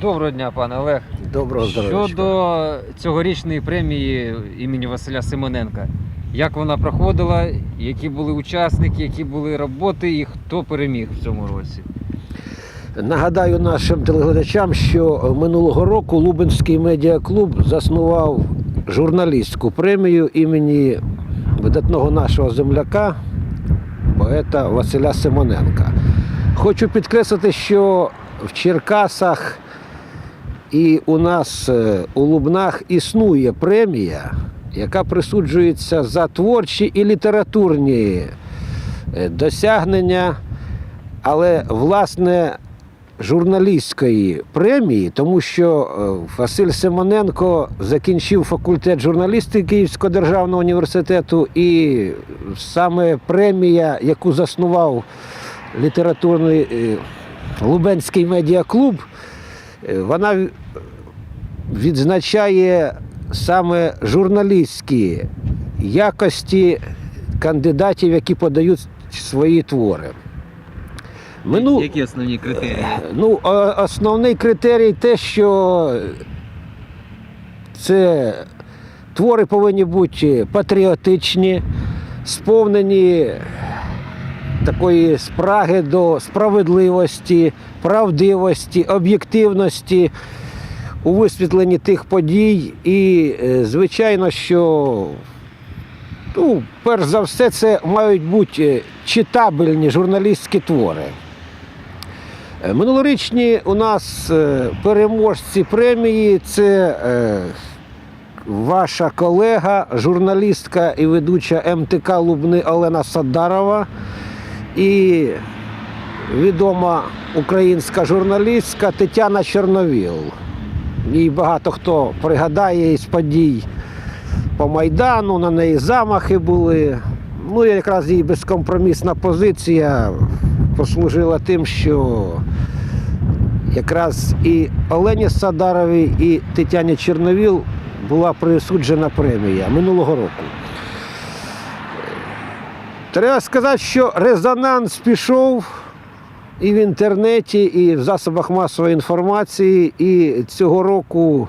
Доброго дня, пане Олег. Доброго здоров'я. Щодо цьогорічної премії імені Василя Симоненка, як вона проходила, які були учасники, які були роботи і хто переміг в цьому році? Нагадаю нашим телеглядачам, що минулого року Лубенський медіаклуб заснував журналістську премію імені видатного нашого земляка, поета Василя Симоненка. Хочу підкреслити, що в Черкасах і у нас е, у Лубнах існує премія, яка присуджується за творчі і літературні е, досягнення, але власне журналістської премії, тому що е, Василь Симоненко закінчив факультет журналістики Київського державного університету, і саме премія, яку заснував літературний Лубенський медіаклуб, вона відзначає саме журналістські якості кандидатів, які подають свої твори. Мину... Які основні критерії? Ну, основний критерій те, що це твори повинні бути патріотичні, сповнені такої спраги до справедливості, правдивості, об'єктивності у висвітленні тих подій. І, е, звичайно, що ну, перш за все, це мають бути читабельні журналістські твори. Е, Минулорічні у нас е, переможці премії це е, ваша колега, журналістка і ведуча МТК Лубни Олена Садарова і відома українська журналістка Тетяна Чорновіл. Їй багато хто пригадає із подій по Майдану, на неї замахи були. Ну, якраз її безкомпромісна позиція послужила тим, що якраз і Олені Садаровій, і Тетяні Чорновіл була присуджена премія минулого року. Треба сказати, що резонанс пішов і в інтернеті, і в засобах масової інформації, і цього року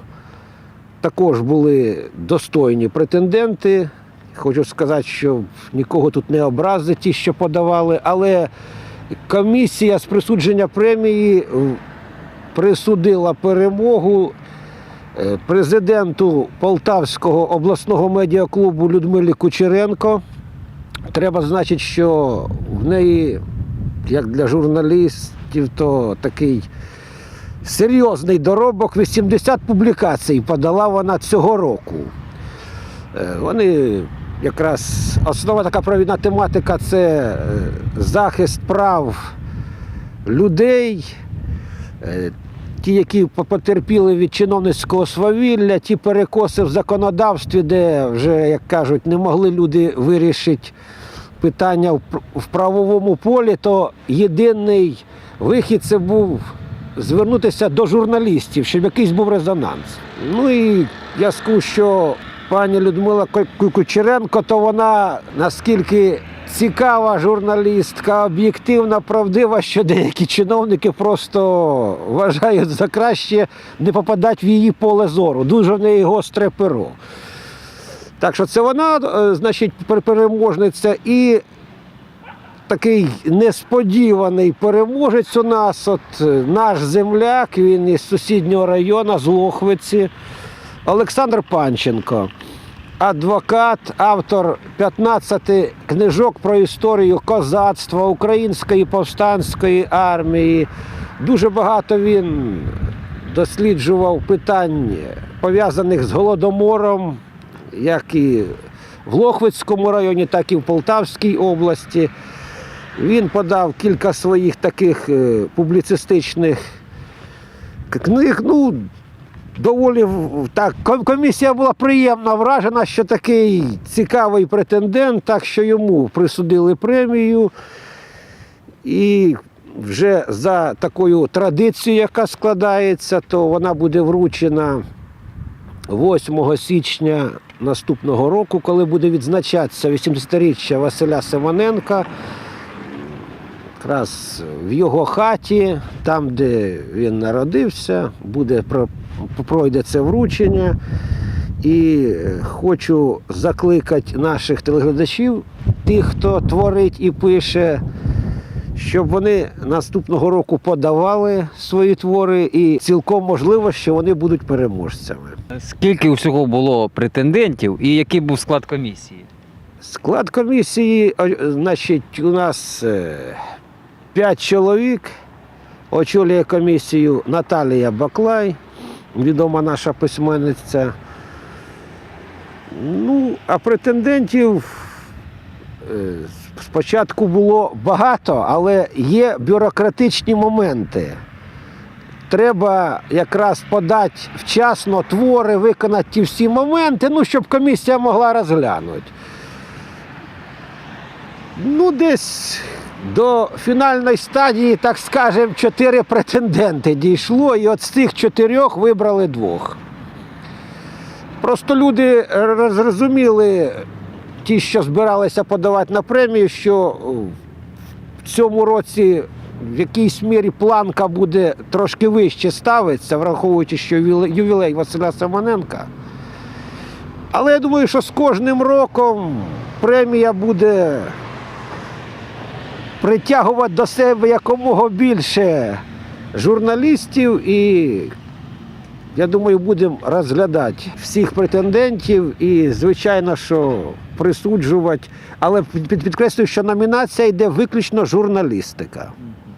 також були достойні претенденти. Хочу сказати, що нікого тут не образить ті, що подавали, але комісія з присудження премії присудила перемогу е, президенту Полтавського обласного медіаклубу Людмилі Кучеренко. Треба значить, що в неї, як для журналістів, то такий серйозний доробок 80 публікацій подала вона цього року. Е, Вони якраз основна така провідна тематика це е, захист прав людей, е, ті, які потерпіли від чиновницького свавілля, ті перекоси в законодавстві, де вже, як кажуть, не могли люди вирішити питання в правовому полі, то єдиний вихід це був звернутися до журналістів, щоб якийсь був резонанс. Ну і я скажу, що пані Людмила Кучеренко, то вона наскільки цікава журналістка, об'єктивна, правдива, що деякі чиновники просто вважають за краще не попадати в її поле зору. Дуже в неї гостре перо. Так що це вона, е, значить, переможниця і такий несподіваний переможець у нас. От е, наш земляк, він із сусіднього району, з Лохвиці, Олександр Панченко. Адвокат, автор 15 книжок про історію козацтва, української повстанської армії. Дуже багато він досліджував питань, пов'язаних з голодомором, як і в Лохвицькому районі, так і в Полтавській області. Він подав кілька своїх таких е, публіцистичних книг. Ну, доволі так. Комісія була приємно вражена, що такий цікавий претендент, так що йому присудили премію. І вже за такою традицією, яка складається, то вона буде вручена 8 січня наступного року, коли буде відзначатися 80-річчя Василя Симоненка. якраз в його хаті, там, де він народився, буде пройде це вручення. І хочу закликати наших телеглядачів, тих, хто творить і пише, щоб вони наступного року подавали свої твори, і цілком можливо, що вони будуть переможцями. Скільки усього було претендентів і який був склад комісії? Склад комісії, значить, у нас е, п'ять чоловік. Очолює комісію Наталія Баклай, відома наша письменниця. Ну, а претендентів е, спочатку було багато, але є бюрократичні моменти. Треба якраз подати вчасно твори, виконати ті всі моменти, ну, щоб комісія могла розглянути. Ну, десь до фінальної стадії, так скажемо, чотири претенденти дійшло, і от з цих чотирьох вибрали двох. Просто люди роз- зрозуміли, ті, що збиралися подавати на премію, що в цьому році в якійсь мірі планка буде трошки вище ставитися, враховуючи, що ювілей- Василя Семененка. Але я думаю, що з кожним роком премія буде притягувати до себе якомога більше журналістів і, я думаю, будемо розглядати всіх претендентів і, звичайно, що присуджувати. Але під- підкреслюю, що номінація йде виключно журналістика.